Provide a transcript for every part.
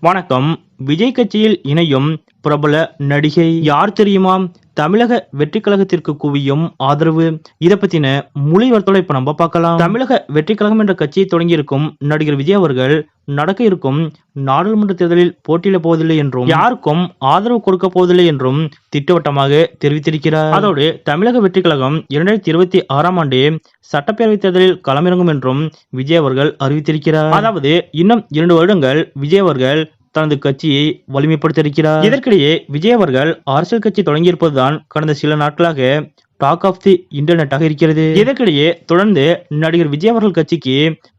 வணக்கம். விஜய் கட்சியில் இணையும் பிரபல நடிகை யார் தெரியுமா? தமிழக வெற்றி கழகத்திற்கு குவியும் ஆதரவு. இதை பத்தின முழு வரத்தோட இப்ப நம்ம பார்க்கலாம். தமிழக வெற்றி கழகம் என்ற கட்சியை தொடங்கியிருக்கும் நடிகர் விஜய் அவர்கள் நடக்க இருக்கும் நாடாளுமன்ற தேர்தலில் போட்டியிட போவதில்லை என்றும் யாருக்கும் ஆதரவு கொடுக்க போவதில்லை என்றும் திட்டவட்டமாக தெரிவித்திருக்கிறார். அதோடு தமிழக வெற்றி கழகம் இரண்டாயிரத்தி இருபத்தி ஆறாம் ஆண்டு சட்டப்பேரவைத் தேர்தலில் களமிறங்கும் என்றும் விஜய் அவர்கள் அறிவித்திருக்கிறார். அதாவது இன்னும் இரண்டு வருடங்கள் விஜய் அவர்கள் தனது கட்சியை வலிமைப்படுத்தியிருக்கிறார். இதற்கிடையே விஜய் அவர்கள் அரசியல் கட்சி தொடங்கியிருப்பதுதான் கடந்த சில நாட்களாக டாக் ஆஃப் தி இன்டர்நெட்டாக இருக்கிறது. இதற்கிடையே தொடர்ந்து நடிகர் விஜய் அவர்கள் கட்சிக்கு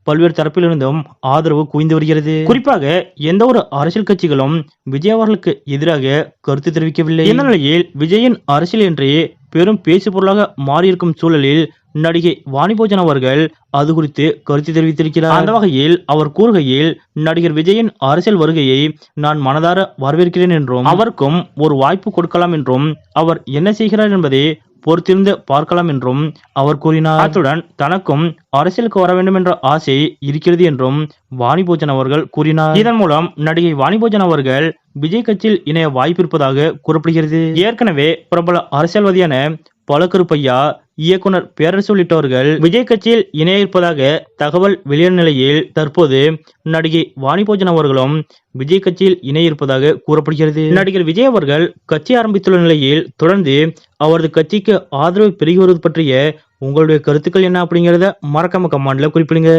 பல்வேறு தரப்பிலிருந்தும் ஆதரவு குவிந்து வருகிறது. குறிப்பாக எந்த ஒரு அரசியல் கட்சிகளும் விஜய் அவர்களுக்கு எதிராக கருத்து தெரிவிக்கவில்லை. இந்த நிலையில் விஜயின் அரசியல் என்று பெரும் பேசு பொருளாக மாறியிருக்கும் சூழலில் நடிகை வாணிபோஜன் அவர்கள் அது குறித்து கருத்து தெரிவித்திருக்கிறார். அந்த வகையில் அவர் கூறுகையில் நடிகர் விஜயின் அரசியல் வருகையை நான் மனதார வரவேற்கிறேன் என்றும் அவருக்கும் ஒரு வாய்ப்பு கொடுக்கலாம் என்றும் அவர் என்ன செய்கிறார் என்பதை பொறுத்திருந்து பார்க்கலாம் என்றும் அவர் கூறினார். அத்துடன் தனக்கும் அரசியலுக்கு வர வேண்டும் என்ற ஆசை இருக்கிறது என்றும் வாணிபோஜன் அவர்கள் கூறினார். இதன் மூலம் நடிகை வாணிபோஜன் அவர்கள் விஜய் கட்சியில் இணைய வாய்ப்பு இருப்பதாக கூறப்படுகிறது. ஏற்கனவே பிரபல அரசியல்வாதியான பழக்கருப்பையா இயக்குனர் பேரரசு உள்ளிட்டவர்கள் விஜய் கட்சியில் இணைய இருப்பதாக தகவல் வெளியான நிலையில் தற்போது நடிகை வாணிபோஜன் அவர்களும் விஜய் கட்சியில் இணைய இருப்பதாக கூறப்படுகிறது. நடிகர் விஜய் அவர்கள் கட்சி ஆரம்பித்துள்ள நிலையில் தொடர்ந்து அவரது கட்சிக்கு ஆதரவு பெருகி வருவது பற்றிய உங்களுடைய கருத்துக்கள் என்ன அப்படிங்கிறத மறக்காம கமாண்ட்ல குறிப்பிடுங்க.